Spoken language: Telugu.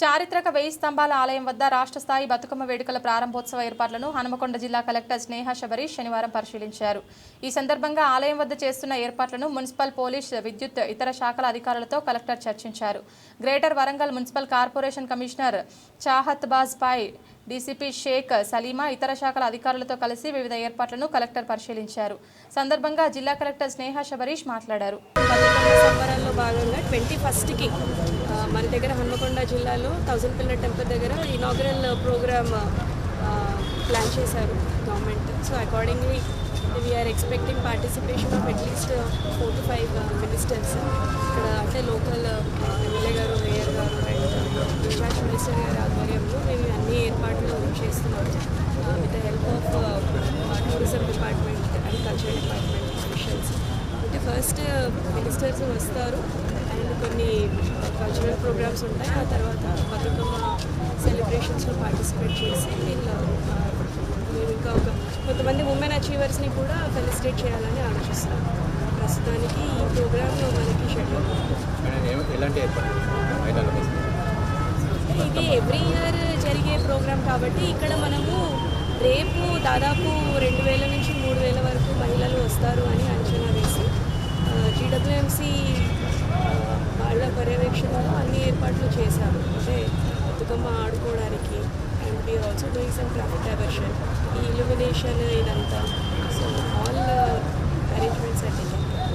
చారిత్రక వెయ్యి స్తంభాల ఆలయం వద్ద రాష్ట్ర స్థాయి బతుకమ్మ వేడుకల ప్రారంభోత్సవ ఏర్పాట్లను హనుమకొండ జిల్లా కలెక్టర్ స్నేహ శబరీష్ శనివారం పరిశీలించారు. ఈ సందర్భంగా ఆలయం వద్ద చేస్తున్న ఏర్పాట్లను మున్సిపల్ పోలీస్ విద్యుత్ ఇతర శాఖల అధికారులతో కలెక్టర్ చర్చించారు. Greater Warangal municipal corporation commissioner Chahat Baj పై డీసీపీ షేక్ సలీమా ఇతర శాఖల అధికారులతో కలిసి వివిధ ఏర్పాట్లను కలెక్టర్ పరిశీలించారు. సందర్భంగా జిల్లా కలెక్టర్ స్నేహ శబరీష్ మాట్లాడారు. సంబరాల్లో భాగంగా ట్వంటీ ఫస్ట్కి మన దగ్గర హన్మకొండ జిల్లాలో థౌజండ్ పిల్లర్ టెంపుల్ దగ్గర ఇనాగరల్ ప్రోగ్రామ్ ప్లాన్ చేశారు government so accordingly we are expecting participation of at least four to five ministers ఇక్కడ అంటే లోకల్ ఎమ్మెల్యే గారు మేయర్ గారు అండ్ ఇన్ఛార్జ్ మినిస్టర్ గారి ఆధ్వర్యంలో మేము ఏర్పాట్లు చేస్తున్నాము with the help of tourism department and culture department officials అంటే ఫస్ట్ మినిస్టర్స్ వస్తారు. అండ్ కొన్ని కల్చరల్ ప్రోగ్రామ్స్ ఉంటాయి. ఆ తర్వాత బతుకమ్మ సెలబ్రేషన్స్లో పార్టిసిపేట్ చేసి వీళ్ళు ఆ, మేము ఇంకా ఒక కొంతమంది ఉమెన్ అచీవర్స్ని కూడా ఫెలిసిటేట్ చేయాలని ఆలోచిస్తున్నాం ప్రస్తుతానికి ఈ ప్రోగ్రాంలో మనకి షెడ్యూల్ ఇది ఎవ్రీ ఇయర్ జరిగే కాబట్టి ఇక్కడ మనము రేపు దాదాపు రెండు వేల నుంచి మూడు వేల వరకు మహిళలు వస్తారు అని అంచనా వేసి జీడబ్ల్యూఎంసీ వాళ్ళ పర్యవేక్షణలో అన్ని ఏర్పాట్లు చేశారు. అంటే బతుకమ్మ ఆడుకోవడానికి and we are also doing some traffic diversion ఈ ఇల్యూమినేషన్ ఇదంతా